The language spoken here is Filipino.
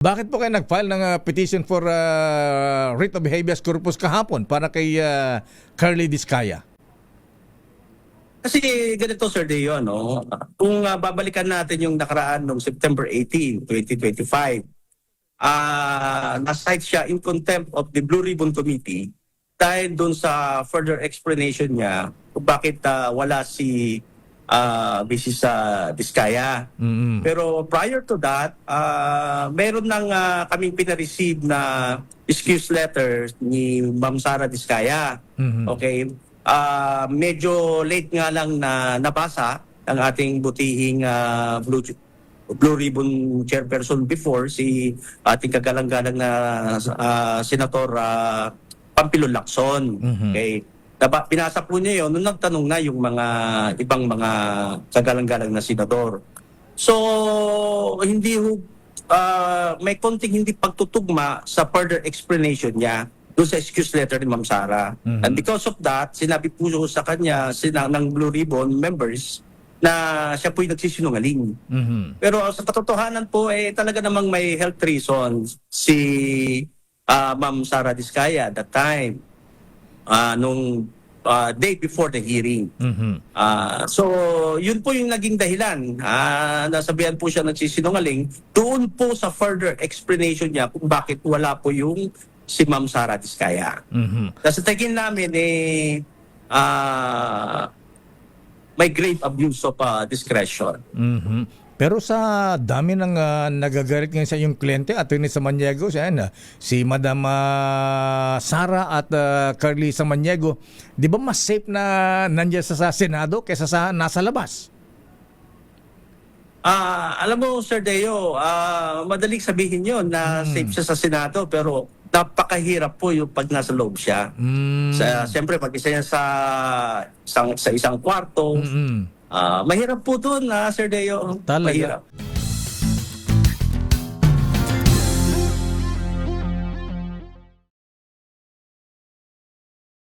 Bakit po kayo nag-file ng ah, petition for ah, writ of habeas corpus kahapon para kay ah, Carly Discaya? Kasi ganito Sir Deo, no? Kung ah, babalikan natin yung nakaraan noong September 18, 2025, ah na-cite siya in contempt of the Blue Ribbon Committee dahil doon sa further explanation niya kung bakit ah, wala si uh, Mrs. ah, Diskaya. Mm-mm. Pero prior to that, ah meron nang ah, kaming pinareceive na excuse letter ni Ma'am Sara Diskaya. Mhm. Okay. Ah, medyo late nga lang na nabasa ng ating butihing ah, Blue Blue Ribbon Chairperson before si ating kagalang-galang na ah, Senator ah, Pampilo Lacson. Mhm. Okay. Naba, pinasa po niya yun nung nagtanong na yung mga ibang mga kagalang-galang na senador. So, hindi ho, ah, may konting hindi pagtutugma sa further explanation niya doon sa excuse letter ni Ma'am Sara. Mhm. And because of that, sinabi po sa kanya sina, ng Blue Ribbon members na siya po'y nagsisinungaling. Mhm. Pero sa katotohanan po, eh, talaga namang may health reasons si ah, Ma'am Sara Diskaya at that time, ah, nung ah, day before the hearing. Mhm. Ah, so, yun po yung naging dahilan. Ah, nasabihan po siya nagsisinungaling doon po sa further explanation niya kung bakit wala po yung si Ma'am Sara Diskaya. Mhm. Kasi tingin namin eh ah, may grave abuse of ah, discretion. Mhm. Pero sa dami ng ah, nagagalit ngayon sa iyong kliyente, Atty. Samaniego, siya, ah, si Madam ah, Sara at ah, Carly Samaniego, di ba mas safe na nandiyan sa, sa Senado kaysa sa nasa labas? Ah, alam mo Sir Deo, ah madaling sabihin 'yon na safe siya sa Senado pero napakahirap po yung pag nasa loob siya. Mm. Sa siyempre pag isa yan sa isang sa isang kwarto, Mm-mm. ah mahirap po doon na Sir Deo. Talaga. Mahirap.